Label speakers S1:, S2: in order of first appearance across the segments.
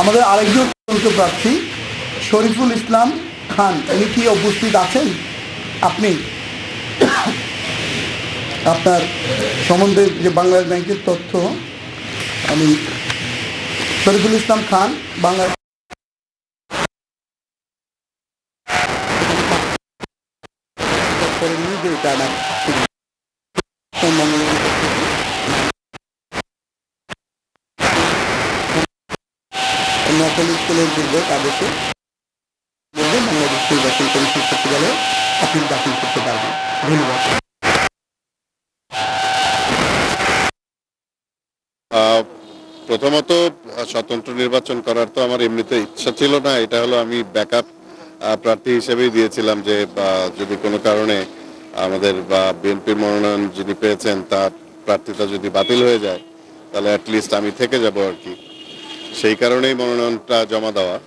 S1: আমাদের আরেকজন প্রার্থী, শরীফুল ইসলাম খান, উনি কি উপস্থিত আছেন? আপনি? আপনার সম্বন্ধে যে বাংলাদেশ ব্যাংকের তথ্য, আমি শরীফুল ইসলাম খান বাংলা করে নকল স্কুলের তাদেরকে বাংলাদেশ নির্বাচন কমিশন সচিবালয়ে। আপিল দাখিল করতে পারবে ধন্যবাদ।
S2: প্রথমত স্বতন্ত্র নির্বাচন করার তো আমার এমনিতে ইচ্ছা ছিল না। এটা হলো আমি ব্যাকআপ প্রার্থী হিসেবেই দিয়েছিলাম যে যদি কোনো কারণে আমাদের বা বিএনপির মনোনয়ন যিনি পেয়েছেন, তার প্রার্থীতা যদি বাতিল হয়ে যায়, তাহলে অ্যাটলিস্ট আমি থেকে যাব আর কি। সেই কারণেই মনোনয়নটা জমা দেওয়া।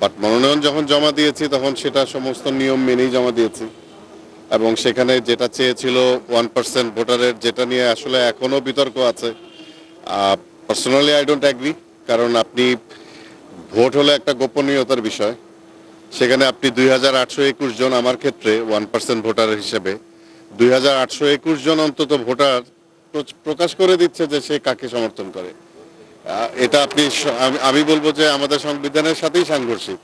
S2: বাট মনোনয়ন যখন জমা দিয়েছি, তখন সেটা সমস্ত নিয়ম মেনেই জমা দিয়েছি। এবং সেখানে যেটা চেয়েছিল ওয়ান পার্সেন্ট ভোটারের, যেটা নিয়ে আসলে এখনও বিতর্ক আছে। পার্সোনালি আই ডোন্ট অ্যাগ্রি কারণ আপনি ভোট হলো একটা গোপনীয়তার বিষয়। সেখানে আপনি দুই হাজার আটশো একুশ জন আমার ক্ষেত্রে ওয়ান পার্সেন্ট ভোটার হিসেবে, দুই হাজার আটশো একুশ জন অন্তত ভোটার প্র- প্রকাশ করে দিচ্ছে যে সে কাকে সমর্থন করে। এটা আপনি আমি- বলব যে আমাদের সংবিধানের সাথেই সাংঘর্ষিক।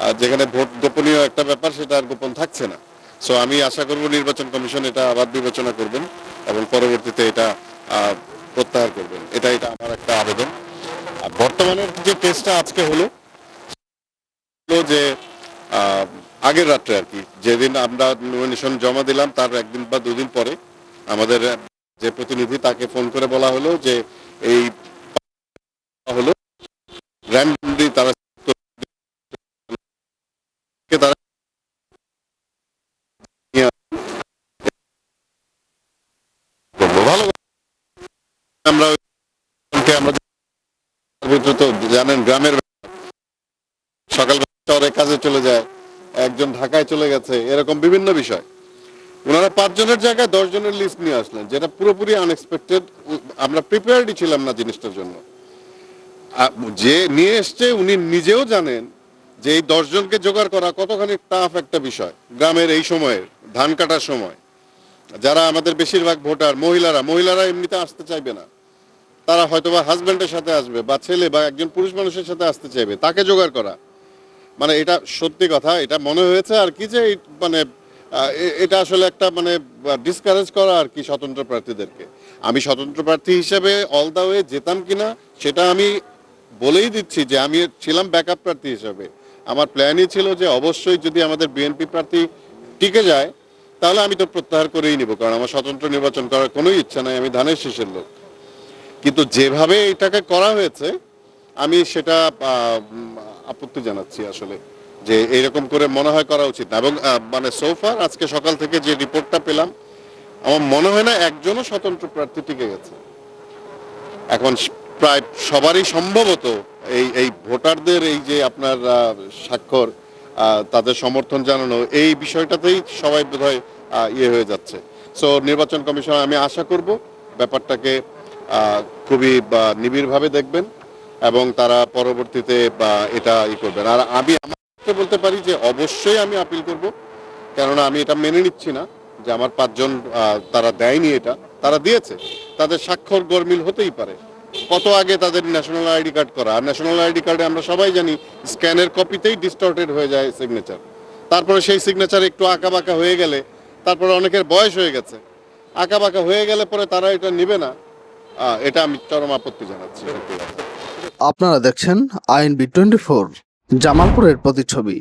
S2: আর যেখানে ভোট গোপনীয় একটা ব্যাপার, সেটা আর গোপন থাকছে না। সো আমি আশা করব নির্বাচন কমিশন এটা আবার বিবেচনা করবেন এবং পরবর্তীতে এটা প্রত্যাহার করবেন। এটা এটা আমার একটা আবেদন। বর্তমানের যে কেসটা আজকে হলো যে আগের রাত্রে আর কি, যেদিন আমরা নমিনেশন জমা দিলাম, তার একদিন বা দুদিন পরে আমাদের যে প্রতিনিধি তাকে ফোন করে বলা হলো যে, এই হলো র্যান্ডমলি তারা জানেন গ্রামের সকাল শহরে কাজে চলে যায়, একজন ঢাকায় চলে গেছে, এরকম বিভিন্ন বিষয়। ওনারা পাঁচজনের জায়গায় দশ জনের লিস্ট নিয়ে আসলেন, যেটা পুরোপুরি আনএক্সপেক্টেড আমরা প্রিপেয়ার্ডই ছিলাম না জিনিসটার জন্য। যে নিয়ে এসছে, উনি নিজেও জানেন যে এই দশজনকে জোগাড় করা কতখানি টাফ একটা বিষয়। গ্রামের এই সময়ে ধান কাটার সময়। যারা আমাদের বেশিরভাগ ভোটার, মহিলারা মহিলারা এমনিতে আসতে চাইবে না। তারা হয়তো বা হাজব্যান্ডের সাথে আসবে বা ছেলে বা একজন পুরুষ মানুষের সাথে আসতে চাইবে, তাকে জোগাড় করা। মানে এটা সত্যি কথা, এটা মনে হয়েছে আর কি যে মানে এটা আসলে একটা মানে ডিসকারেজ করা আর কি স্বতন্ত্র প্রার্থীদেরকে। আমি স্বতন্ত্র প্রার্থী হিসেবে অল দা ওয়ে যেতাম কিনা, সেটা আমি বলেই দিচ্ছি যে আমি ছিলাম ব্যাকআপ প্রার্থী হিসেবে। আমার প্ল্যানই ছিল যে অবশ্যই যদি আমাদের বিএনপি প্রার্থী টিকে যায়, তাহলে আমি তো প্রত্যাহার করেই নিব, কারণ আমার স্বতন্ত্র নির্বাচন করার কোনো ইচ্ছা নাই, আমি ধানের শীষের লোক। কিন্তু যেভাবে এটাকে করা হয়েছে, আমি সেটা আপত্তি জানাচ্ছি আসলে, যে এরকম করে মনে হয় করা উচিত না। এবং মানে সোফার আজকে সকাল থেকে যে রিপোর্টটা পেলাম, আমার মনে হয় না একজনও স্বতন্ত্র প্রার্থী টিকে গেছে। এখন প্রায় সবারই সম্ভবত এই এই ভোটারদের এই যে আপনার স্বাক্ষর তাদের সমর্থন জানানো এই বিষয়টাতেই সবাই বোধহয় ইয়ে হয়ে যাচ্ছে। সো নির্বাচন কমিশন আমি আশা করব ব্যাপারটাকে খুবই নিবিড়ভাবে দেখবেন এবং তারা পরবর্তীতে বা, এটা ই করবেন। আর আমি আমাকে বলতে পারি যে অবশ্যই আমি আপিল করব কেননা আমি এটা মেনে নিচ্ছি না যে আমার পাঁচজন তারা দেয়নি এটা তারা দিয়েছে। তাদের স্বাক্ষর গরমিল হতেই পারে। কত আগে তাদের ন্যাশনাল আইডি কার্ড করা? আর ন্যাশনাল আইডি কার্ডে আমরা সবাই জানি স্ক্যানের কপিতেই ডিস্টর্টেড হয়ে যায় সিগনেচার তারপরে সেই সিগনেচার একটু আঁকা বাঁকা হয়ে গেলে, তারপরে অনেকের বয়স হয়ে গেছে। আঁকা বাঁকা হয়ে গেলে পরে তারা এটা নেবে না। এটা আমি চরম আপত্তি জানাচ্ছি
S3: আপনারা দেখছেন আইএনবি টোয়েন্টি ফোর জামালপুরের প্রতিচ্ছবি।